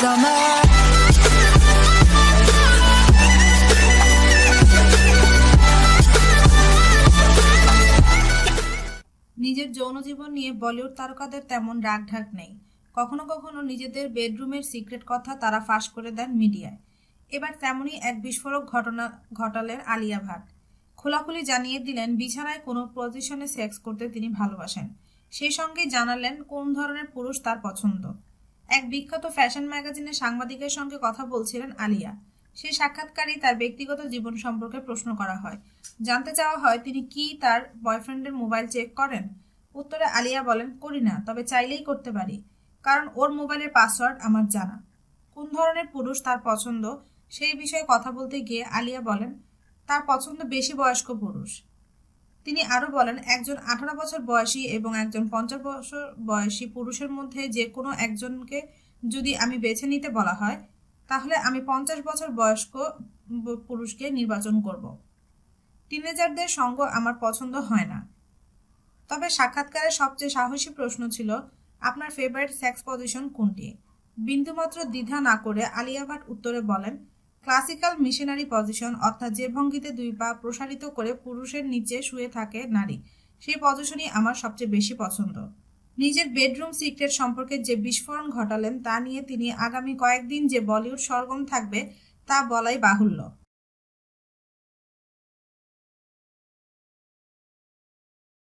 নিজের যৌন জীবন নিয়ে বলিউড তারকাদের তেমন রাগঢাক নেই। কখনো কখনো নিজেদের বেডরুমের সিক্রেট কথা তারা ফাঁস করে দেন মিডিয়ায়। এবার তেমনই এক বিস্ফোরক ঘটনা ঘটালেন আলিয়া ভাট। খোলাখুলি জানিয়ে দিলেন, বিছানায় কোনো পজিশনে সেক্স করতে তিনি ভালোবাসেন। সেই সঙ্গে জানালেন কোন ধরনের পুরুষ তার পছন্দ। এক বিখ্যাত ফ্যাশন ম্যাগাজিনে সাংবাদিকের সঙ্গে কথা বলছিলেন আলিয়া। সেই সাক্ষাৎকারই তার ব্যক্তিগত জীবন সম্পর্কে প্রশ্ন করা হয়। জানতে চাওয়া হয়, তিনি কি তার বয়ফ্রেন্ডের মোবাইল চেক করেন? উত্তরে আলিয়া বলেন, করি না, তবে চাইলেই করতে পারি। কারণ ওর মোবাইলের পাসওয়ার্ড আমার জানা। কোন ধরনের পুরুষ তার পছন্দ? সেই বিষয়ে কথা বলতে গিয়ে আলিয়া বলেন, তার পছন্দ বেশি বয়স্ক পুরুষ। তিনি আরও বলেন, একজন আঠারো বছর বয়সী এবং একজন পঞ্চাশ বছর বয়সী পুরুষের মধ্যে যে কোনো একজনকে যদি আমি বেছে নিতে বলা হয়, তাহলে আমি পঞ্চাশ বছর বয়স্ক পুরুষকে নির্বাচন করব। টিনেজারদের সঙ্গ আমার পছন্দ হয় না। তবে সাক্ষাৎকারের সবচেয়ে সাহসী প্রশ্ন ছিল, আপনার ফেভারিট সেক্স পজিশন কোনটি? বিন্দুমাত্র দ্বিধা না করে আলিয়া ভাট উত্তরে বলেন ক্লাসিক্যাল মিশনারি পজিশন, অর্থাৎ যে ভঙ্গিতে দুই পা প্রসারিত করে পুরুষের নিচে শুয়ে থাকে নারী। সেই পজিশনই আমার সবচেয়ে বেশি পছন্দ। নিজের বেডরুম সিক্রেট সম্পর্কে যে বিস্ফোরণ ঘটালেন, তা নিয়ে তিনি আগামী কয়েকদিন যে বলিউড সরগম থাকবে, তা বলাই বাহুল্য।